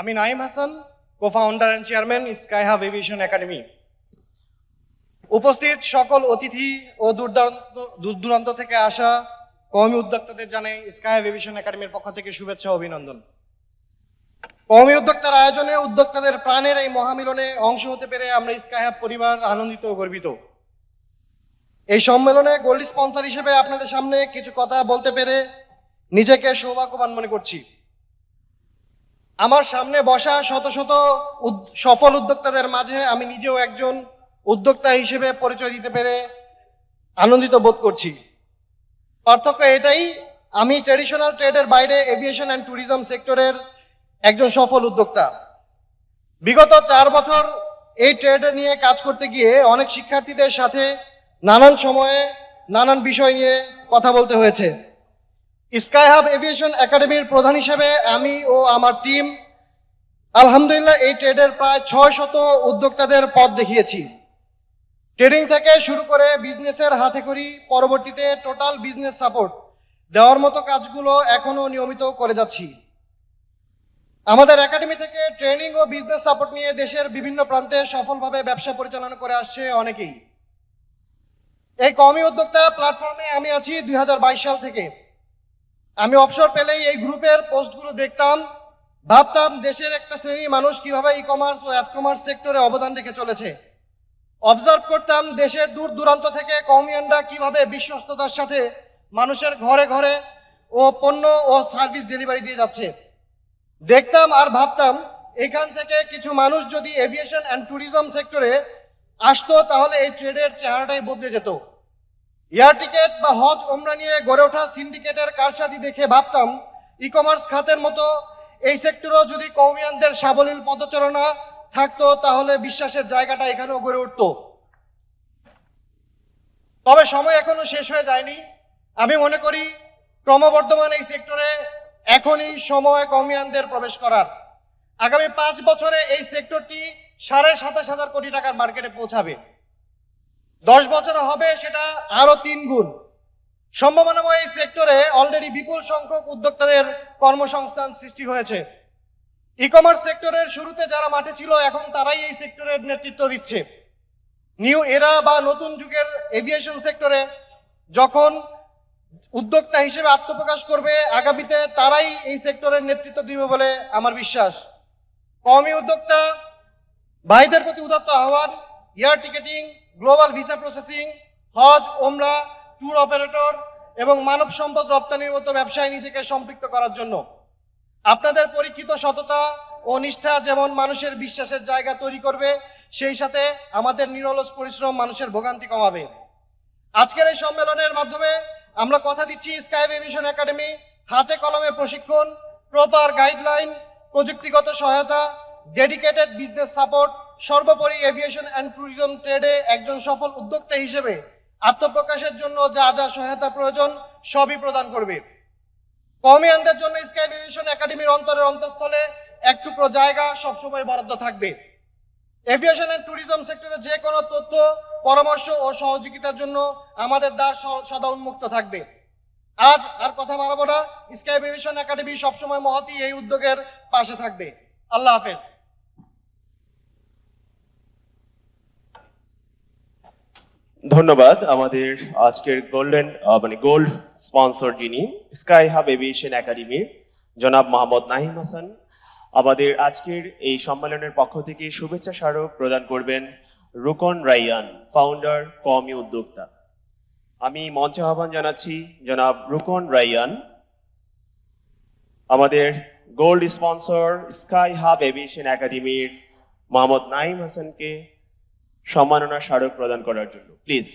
আমি Naim Hasan co founder and chairman Sky Hub Aviation Academy উপস্থিত সকল অতিথি ও দূরদূরান্ত দূর দূরান্ত থেকে আসা কওমি উদ্যোক্তাদের জানাই স্কাই হাব এভিয়েশন একাডেমির পক্ষ থেকে শুভেচ্ছা অভিনন্দন। কওমি উদ্যোক্তার আয়োজনে উদ্যোক্তাদের প্রাণের এই মহামিলনে অংশ হতে পেরে আমরা স্কাই হাব পরিবার আনন্দিত ও গর্বিত। এই সম্মেলনে গোল্ড স্পন্সর হিসেবে আপনাদের সামনে কিছু কথা বলতে পেরে নিজেকে সৌভাগ্যবান মনে করছি। আমার সামনে বসা শত শত সফল উদ্যোক্তাদের মাঝে আমি নিজেও একজন উদ্যোক্তা হিসেবে পরিচয় দিতে পেরে আনন্দিত বোধ করছি। পার্থক্য এটাই, আমি ট্রেডিশনাল ট্রেডের বাইরে এভিয়েশন অ্যান্ড ট্যুরিজম সেক্টরের একজন সফল উদ্যোক্তা। বিগত চার বছর এই ট্রেড নিয়ে কাজ করতে গিয়ে অনেক শিক্ষার্থীদের সাথে নানান সময়ে নানান বিষয় নিয়ে কথা বলতে হয়েছে। স্কাই হাব এভিয়েশন একাডেমির প্রধান হিসেবে আমি ও আমার টিম আলহামদুলিল্লাহ এই ট্রেডের প্রায় ছয় শত উদ্যোক্তাদের পথ দেখিয়েছি। ট্রেডিং থেকে শুরু করে বিজনেসের হাতে করি পরবর্তীতে টোটাল বিজনেস সাপোর্ট দেওয়ার মতো কাজগুলো এখনও নিয়মিত করে যাচ্ছি। আমাদের একাডেমি থেকে ট্রেনিং ও বিজনেস সাপোর্ট নিয়ে দেশের বিভিন্ন প্রান্তে সফলভাবে ব্যবসা পরিচালনা করে আসছে অনেকেই। এই কমি উদ্যোক্তা প্ল্যাটফর্মে আমি আছি দুই হাজার বাইশ সাল থেকে। আমি অবসর পেলেই এই গ্রুপের পোস্টগুলো দেখতাম। ভাবতাম দেশের একটা শ্রেণির মানুষ কীভাবে ই কমার্স ও অ্যাপ কমার্স সেক্টরে অবদান রেখে চলেছে। অবজার্ভ করতাম দেশের দূর দূরান্ত থেকে কমিয়ানরা কীভাবে বিশ্বস্ততার সাথে মানুষের ঘরে ঘরে ও পণ্য ও সার্ভিস ডেলিভারি দিয়ে যাচ্ছে। দেখতাম আর ভাবতাম, এখান থেকে কিছু মানুষ যদি এভিয়েশন অ্যান্ড ট্যুরিজম সেক্টরে আসতো, তাহলে এই ট্রেডের চেহারাটাই বদলে যেত। এয়ার টিকেট বা হজ ওমরা নিয়ে গড়ে ওঠা সিন্ডিকেটের কারসাজি দেখে ভাবতাম ই কমার্স খাতের মতো এই সেক্টরও যদি কৌমিয়ানদের সাবলীল পদচারণা থাকতো, তাহলে বিশ্বাসের জায়গাটা এখানেও গড়ে উঠতো। তবে সময় এখনও শেষ হয়ে যায়নি। আমি মনে করি, ক্রমবর্ধমান এই সেক্টরে এখনই সময় কমিয়ানদের প্রবেশ করার। আগামী পাঁচ বছরে এই সেক্টরটি সাড়ে সাতাশ হাজার কোটি টাকার মার্কেটে পৌঁছাবে। দশ বছরে হবে সেটা আরও তিন গুণ। সম্ভাবনাময় এই সেক্টরে অলরেডি বিপুল সংখ্যক উদ্যোক্তাদের কর্মসংস্থান সৃষ্টি হয়েছে। ই কমার্স সেক্টরের শুরুতে যারা মাঠে ছিল, এখন তারাই এই সেক্টরের নেতৃত্ব দিচ্ছে। নিউ এরা বা নতুন যুগের এভিয়েশন সেক্টরে যখন উদ্যোক্তা হিসেবে আত্মপ্রকাশ করবে আগামীতে, তারাই এই সেক্টরের নেতৃত্ব দিবে বলে আমার বিশ্বাস। কমই উদ্যোক্তা, ভাইদের প্রতি উদাত্ত আহ্বান air ticketing global visa processing, হজ ওমরা ট্যুর অপারেটর এবং মানব সম্পদ রপ্তানির মতো ব্যবসায় নিজেকে সম্পৃক্ত করার জন্য। আপনাদের পরীক্ষিত সততা ও নিষ্ঠা যেমন মানুষের বিশ্বাসের জায়গা তৈরি করবে, সেই সাথে আমাদের নিরলস পরিশ্রম মানুষের ভোগান্তি কমাবে। আজকের এই সম্মেলনের মাধ্যমে আমরা কথা দিচ্ছি স্কাই এভিয়েশন একাডেমি, হাতে কলমে প্রশিক্ষণ, প্রপার গাইডলাইন, প্রযুক্তিগত সহায়তা, ডেডিকেটেড বিজনেস সাপোর্ট সর্বোপরি এভিয়েশন অ্যান্ড ট্যুরিজম ট্রেডে একজন সফল উদ্যোক্তা হিসেবে আত্মপ্রকাশের জন্য যা যা সহায়তা প্রয়োজন, সবই প্রদান করবে। কমিয়ানদের জন্য স্কাই এভিয়েশন একাডেমির অন্তরের অন্তঃস্থলে এক টুকরো জায়গা সবসময় বরাদ্দ থাকবে। এভিয়েশন অ্যান্ড ট্যুরিজম সেক্টরে যে কোনো তথ্য, পরামর্শ ও সহযোগিতার জন্য আমাদের দ্বার সদা উন্মুক্ত থাকবে। আজ আর কথা বাড়াবো না স্কাই এভিয়েশন একাডেমি সবসময় মহতি এই উদ্যোগের পাশে থাকবে। আল্লাহ হাফেজ। ধন্যবাদ আমাদের আজকের গোল্ডেন মানে গোল্ড স্পন্সর যিনি স্কাই হাব এভিয়েশন একাডেমির জনাব মোহাম্মদ নাহিম হাসান। আমাদের আজকের এই সম্মেলনের পক্ষ থেকে শুভেচ্ছা স্মারক প্রদান করবেন রুকন রাইয়ান ফাউন্ডার কমি উদ্যোক্তা। আমি মঞ্চে আহ্বান জানাচ্ছি জনাব রুকন রাইয়ান। আমাদের gold sponsor Sky Hub Aviation একাডেমির মোহাম্মদ নাইম হাসানকে সম্মাননা স্মারক প্রদান করার জন্য। প্লিজ